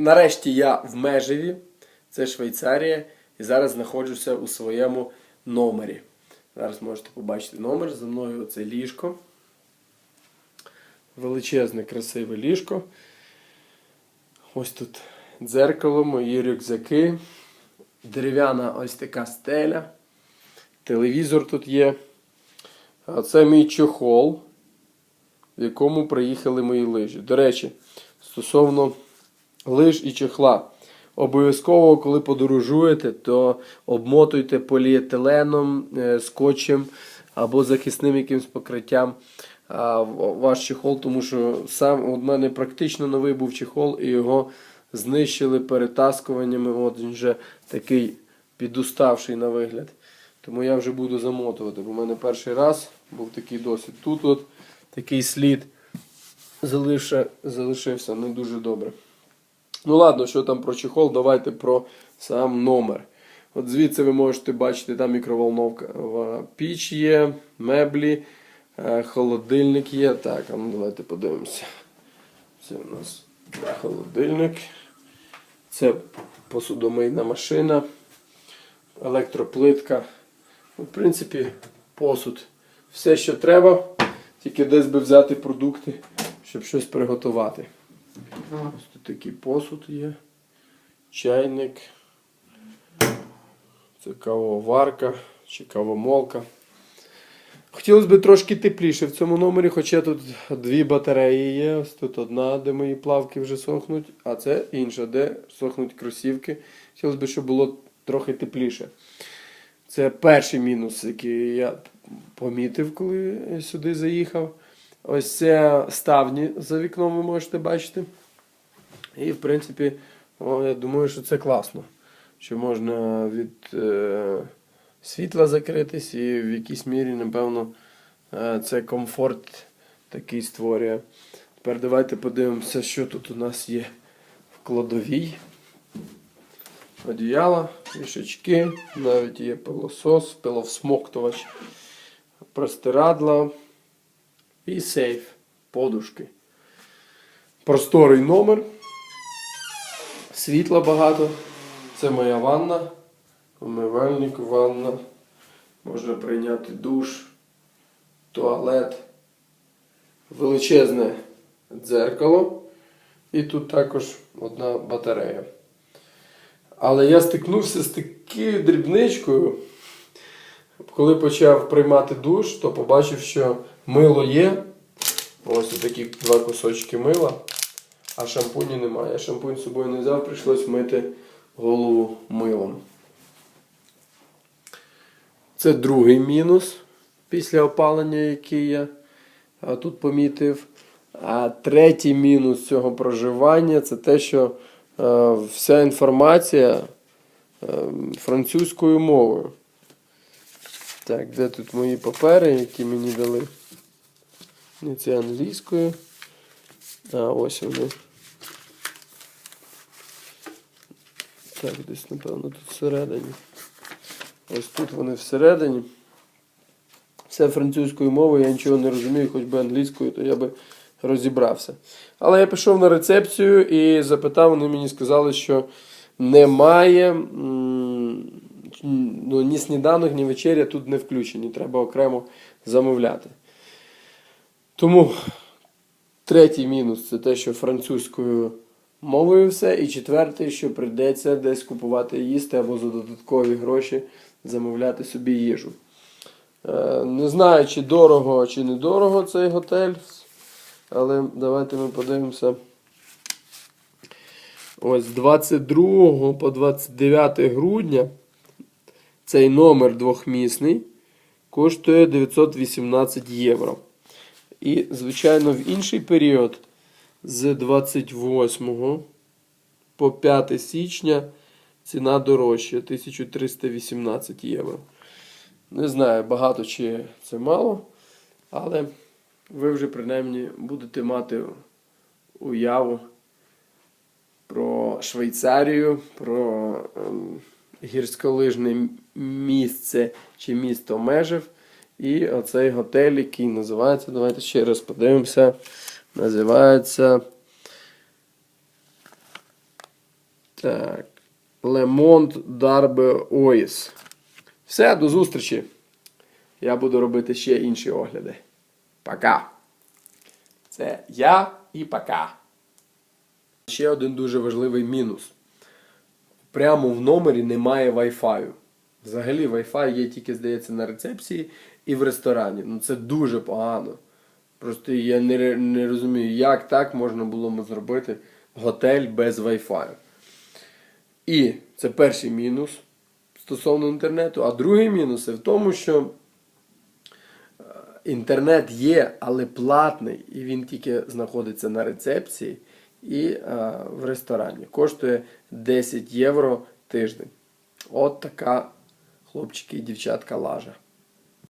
Нарешті я в Межеві, це Швейцарія, і зараз знаходжуся у своєму номері. Зараз можете побачити номер. За мною оце ліжко. Величезне, красиве ліжко. Ось тут дзеркало, мої рюкзаки, дерев'яна ось така стеля, телевізор тут є. А це мій чохол, в якому приїхали мої лижі. До речі, стосовно лиж і чехла. Обов'язково, коли подорожуєте, то обмотуйте поліетиленом, е, скотчем або захисним якимось покриттям ваш чехол, тому що сам у мене практично новий був чехол, і його знищили перетаскуваннями. От він вже такий підуставший на вигляд. Тому я вже буду замотувати. Бо в мене перший раз був такий досвід. Тут от такий слід залишився не дуже добре. Ну ладно, що там про чехол, давайте про сам номер. От звідси ви можете бачити, там мікроволновка піч є, меблі, е, холодильник є. Так, а ну давайте подивимося. Це у нас холодильник. Це посудомийна машина, електроплитка. Ну, В принципі, посуд. Все, що треба, тільки десь би взяти продукти, щоб щось приготувати. Ось тут такий посуд є. Чайник. Це кавоварка чи кавомолка. Хотілося б трошки тепліше в цьому номері, хоча тут дві батареї є. Ось тут одна, де мої плавки вже сохнуть, а це інша, де сохнуть кросівки. Хотілося б, щоб було трохи тепліше. Це перший мінус, який я помітив, коли сюди заїхав. Ось це ставні за вікном ви можете бачити. І, в принципі, о, я думаю, що це класно. Що можна від е, світла закритись, і в якійсь мірі, напевно, е, це комфорт такий створює. Тепер давайте подивимося, що тут у нас є в кладовій. Одіяла, вішачки, навіть є пилосос, пиловсмоктувач, простирадла і сейф, подушки. Просторий номер. Світла багато. Це моя ванна. Умивальник, ванна. Можна прийняти душ, туалет. Величезне дзеркало. І тут також одна батарея. Але я стикнувся з такою дрібничкою. Коли почав приймати душ, то побачив, що мило є. Ось такі два кусочки мила, а шампуні немає. Я шампунь з собою не взяв, прийшлось мити голову милом. Це другий мінус після опалення, який я тут помітив. А третій мінус цього проживання це те, що е, вся інформація е, французькою мовою. Так, де тут мої папери, які мені дали? Не це англійською. А ось вони. Так, десь, напевно, тут всередині. Ось тут вони всередині. Все французькою мовою, я нічого не розумію, хоч би англійською, то я би розібрався. Але я пішов на рецепцію і запитав, вони мені сказали, що немає ну, ні сніданок, ні вечеря тут не включені. Треба окремо замовляти. Тому третій мінус це те, що французькою мовою все. І четвертий, що прийдеться десь купувати їсти або за додаткові гроші замовляти собі їжу. Е, Не знаю, чи дорого, чи недорого цей готель. Але давайте ми подивимося. Ось з 22 по 29 грудня цей номер двохмісний коштує 918 євро. І, звичайно, в інший період з 28 по 5 січня ціна дорожча 1318 євро. Не знаю, багато чи це мало, але ви вже принаймні будете мати уяву про Швейцарію, про ем, гірськолижне місце чи місто Межев. І оцей готель, який називається, давайте ще раз подивимося. Називається Так. Лемонт Дарбе Оїс. Все, до зустрічі. Я буду робити ще інші огляди. Пока. Це я і пока. Ще один дуже важливий мінус. Прямо в номері немає Wi-Fi. Взагалі Wi-Fi є тільки, здається, на рецепції і в ресторані. Ну це дуже погано. Просто я не, не розумію, як так можна було зробити готель без Wi-Fi. І це перший мінус стосовно інтернету. А другий мінус в тому, що е, інтернет є, але платний, і він тільки знаходиться на рецепції і е, в ресторані. Коштує 10 євро тиждень. От така, хлопчики і дівчатка, лажа.